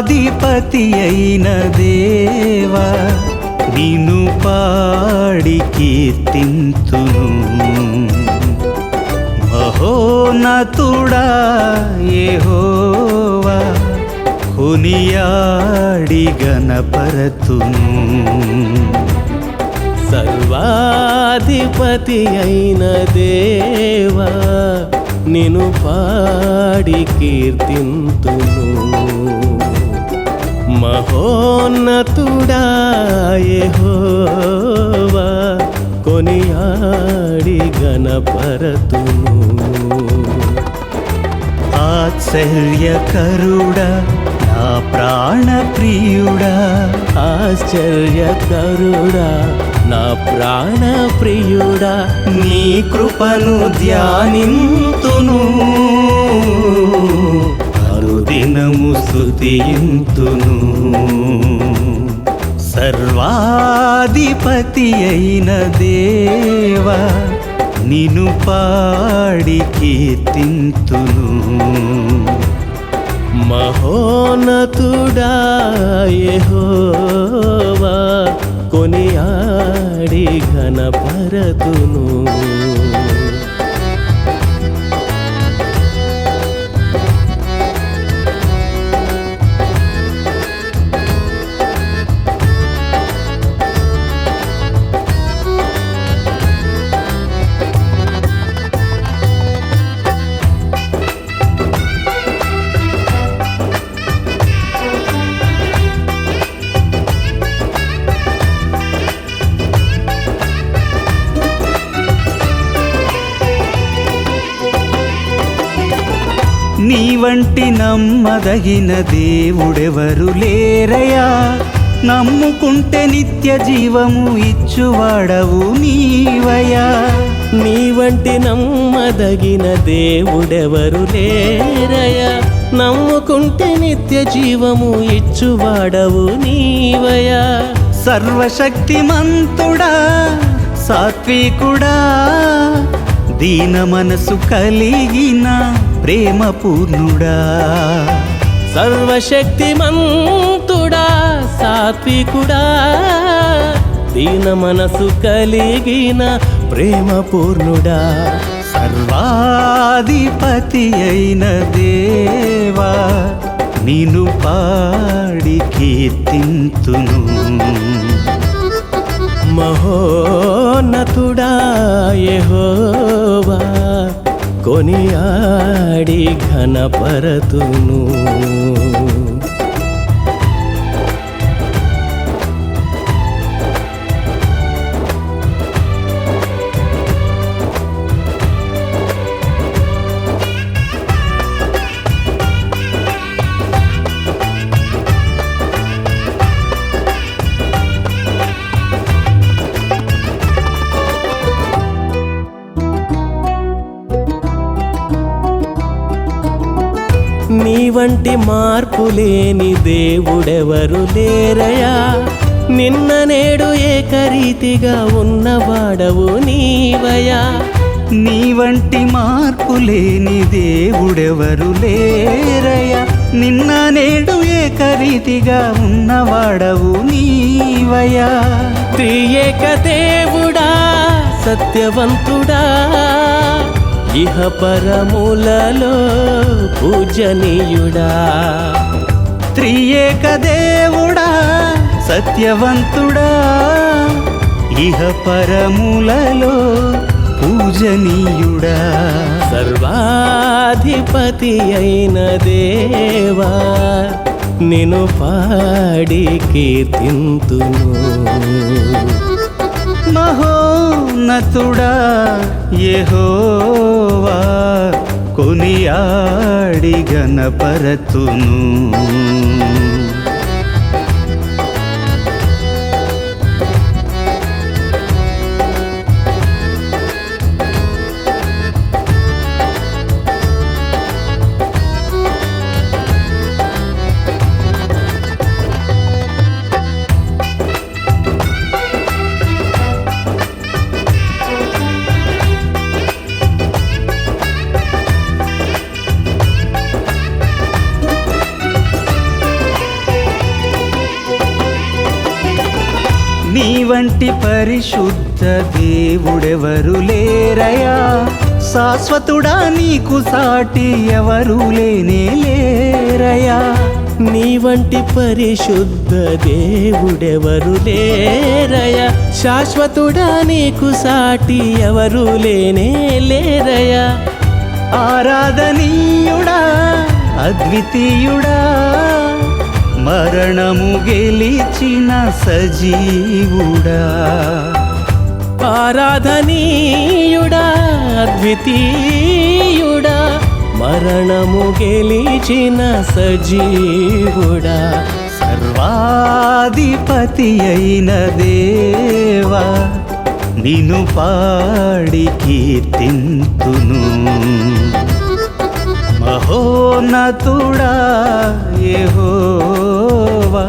అధిపతి అయిన దేవా నిను పాడి కీర్తింతును. మహోనతుడా ఏహోవా కొనియాడి గణపరతును సర్వాధిపతి అయిన దేవా నిను పాడి కీర్తింతును. మహోన్నతుడాయహోవా కొనియాడి గణపరతును ఆశ్చర్యకరుడా నా ప్రాణప్రియుడా ఆశ్చర్యకరుడా నా ప్రాణప్రియుడా నీ కృపను ధ్యానింతును. దినము స్తుతింతును సర్వాధిపతి అయిన దేవా నిను పాడి కీర్తింతును. మహోన్నతుడా యెహోవా కొనియాడి ఘనపరతును. నీ వంటి నమ్మదగిన దేవుడెవరు లేరయా నమ్ముకుంటే నిత్య జీవము ఇచ్చువాడవు నీవయా నీ వంటి నమ్మదగిన దేవుడెవరు లేరయా నమ్ముకుంటే నిత్య జీవము ఇచ్చువాడవు నీవయా సర్వశక్తిమంతుడా సాత్వికుడా దీన మనసు కలిగిన ప్రేమ పూర్ణుడా సర్వశక్తిమంతుడా సాత్వికుడా. దీన మనసు కలిగిన ప్రేమ పూర్ణుడా సర్వాధిపతి అయిన దేవా నిన్ను పాడి కీర్తింతును. మహోన్నతుడా యెహోవా కొనియాడి ఘనపరతును. నీ వంటి మార్పు లేని దేవుడెవరు లేరయా? నిన్న నేడు ఏకరీతిగా ఉన్నవాడవు నీవయా? నీ వంటి మార్పు లేని దేవుడెవరు లేరయ్యా నిన్న నేడు ఏకరీతిగా ఉన్నవాడవు నీవయా? త్రియేక దేవుడా సత్యవంతుడా ఇహ పరములలో పూజనీయుడా. త్రియేక దేవుడా సత్యవంతుడా. ఇహ పరములలో పూజనీయుడా. సర్వాధిపతి అయిన దేవా నేను పాడి కీర్తింతును. ఉన్నతుడా యెహోవా కొనియాడి గణపరతును అట్టి పరిశుద్ధ దేవుడెవరు లేరయా? శాశ్వతుడా నీకు సాటి ఎవరు లేనే లేరయా? నీ వంటి పరిశుద్ధ దేవుడెవరు లేరయ? శాశ్వతుడా నీకు సాటి ఎవరు లేనే లేరయ? ఆరాధనీయుడా అద్వితీయుడా మరణము గెలిచిన సజీవుడా. ఆరాధనీయుడా అద్వితీయుడా మరణము గెలిచిన సజీవుడా. సర్వాధిపతి అయిన దేవా నిను పాడి కీర్తింతును. మహోన్నతుడా యెహోవా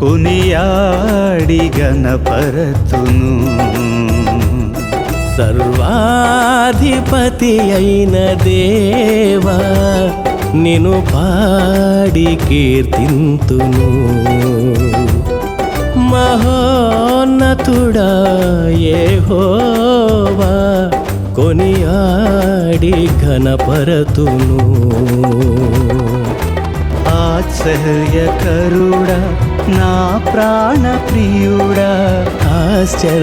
కునియాడి గణపరతును సర్వాధిపతి అయిన దేవా నేను పాడి కీర్తింతును. మహోన్నతుడా యెహోవా కొనియాడి ఘనపరతును. ఆశ్చర్యకరుడా నా ప్రాణ ప్రియుడా. ఆశ్చర్యకరుడా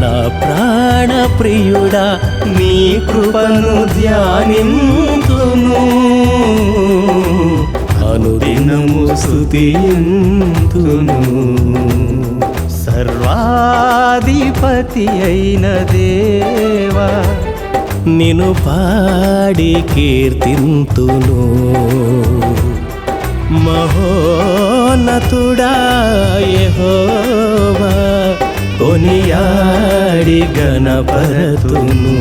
నా ప్రాణ ప్రియుడా నీ కృపను ధ్యానింతును. అనుదినము స్తుతియంతును. సర్వాధిపతి అయిన దేవా నిను పాడి కీర్తింతును. మహోనతుడా యహోవా కొనియాడి గణపరతును